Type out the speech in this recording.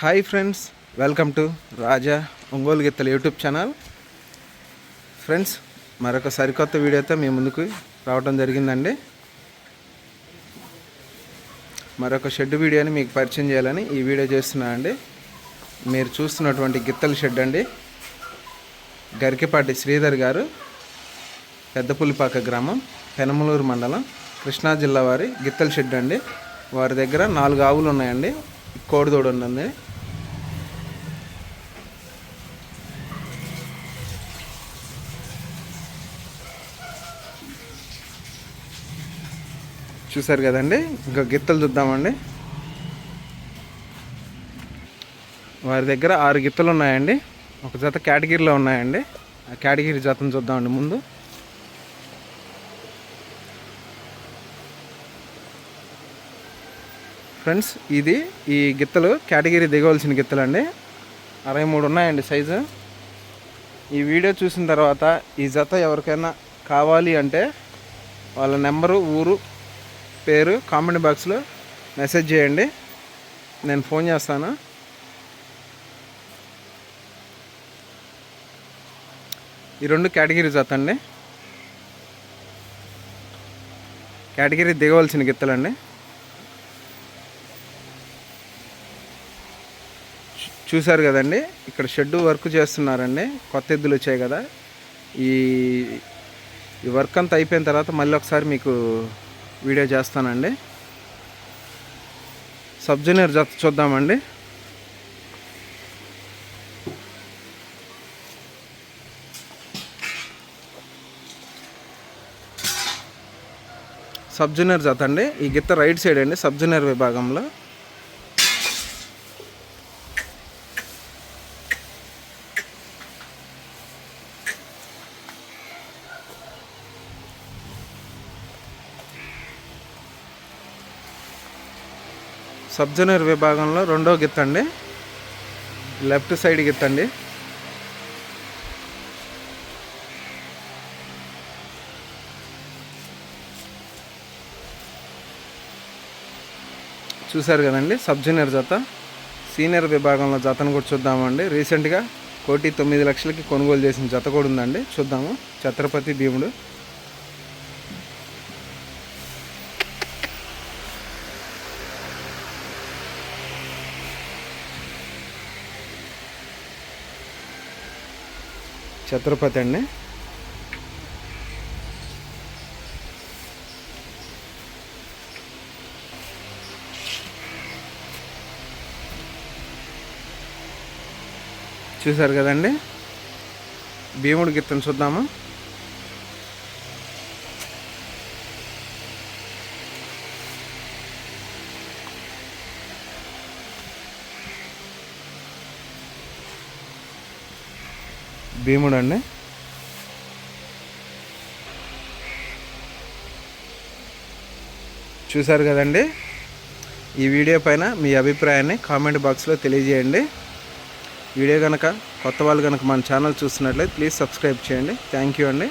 Hi friends welcome to Raja Ongole గిత్తల YouTube channel. Friends మరొక సరికొత్త వీడియోతో మీ ముందుకు రావడం జరిగిందండి. మరొక షెడ్ వీడియోని మీకు పరిచయం చేయాలని ఈ వీడియో చేస్తున్నా అండి. మీరు చూస్తున్నటువంటి గిత్తల షెడ్ అండి. గరికెపాటి శ్రీధర్ గారు పెద్దపుల్లిపాక గ్రామం పెనమలూరు మండలం కృష్ణా జిల్లా వారి గిత్తల షెడ్ అండి. వారి దగ్గర నాలుగు ఆవులు ఉన్నాయండి. కోడిదోడు ఉందండి. చూసారు కదండి? ఇంకా గిత్తలు చూద్దామండి వారి దగ్గర ఆరు గిత్తలు ఉన్నాయండి. ఒక జత కేటగిరీలో ఉన్నాయండి. ఆ కేటగిరీ జతను చూద్దామండి ముందు. ఫ్రెండ్స్ ఇది ఈ గిత్తలు కేటగిరీ దిగవలసిన గిత్తలు అండి అరవై మూడు ఉన్నాయండి సైజు. ఈ వీడియో చూసిన తర్వాత ఈ జత ఎవరికైనా కావాలి అంటే వాళ్ళ నెంబరు ఊరు పేరు కామెంట్ బాక్స్లో మెసేజ్ చేయండి. నేను ఫోన్ చేస్తాను. ఈ రెండు కేటగిరీస్ అతండి. అండి కేటగిరీ దిగవలసిన గిత్తలండి. చూశారు కదండి ఇక్కడ షెడ్ వర్క్ చేస్తున్నారండి. కొత్త ఎద్దులు వచ్చాయి కదా. ఈ ఈ వర్క్ అంతా అయిపోయిన తర్వాత మళ్ళీ ఒకసారి మీకు వీడియో చేస్తానండి. సబ్ జూనియర్ జత చూద్దామండి. సబ్ జూనియర్ జత అండి. ఈ గిత్త రైట్ సైడ్ అండి సబ్ జూనియర్ విభాగంలో. సబ్ జూనియర్ విభాగంలో రెండో గిత్తండి. Left side గిత్తండి. చూశారు కదండి సబ్ జూనియర్ జత. సీనియర్ విభాగంలో జతను కూడా చూద్దామండి. రీసెంట్గా కోటి తొమ్మిది లక్షలకి కొనుగోలు చేసిన జత కూడా ఉందండి. చూద్దాము. ఛత్రపతి భీముడు. ఛత్రపతి అండి. చూసారు కదండి? భీముడి గిత్తను చూద్దాము. భీముడు అండి చూశారు కదండి? ఈ వీడియో పైన మీ అభిప్రాయాన్ని కామెంట్ బాక్స్లో తెలియజేయండి. వీడియో కనుక కొత్త వాళ్ళు కనుక మన ఛానల్ చూస్తున్నట్లయితే ప్లీజ్ సబ్స్క్రైబ్ చేయండి. థ్యాంక్ యూ అండి.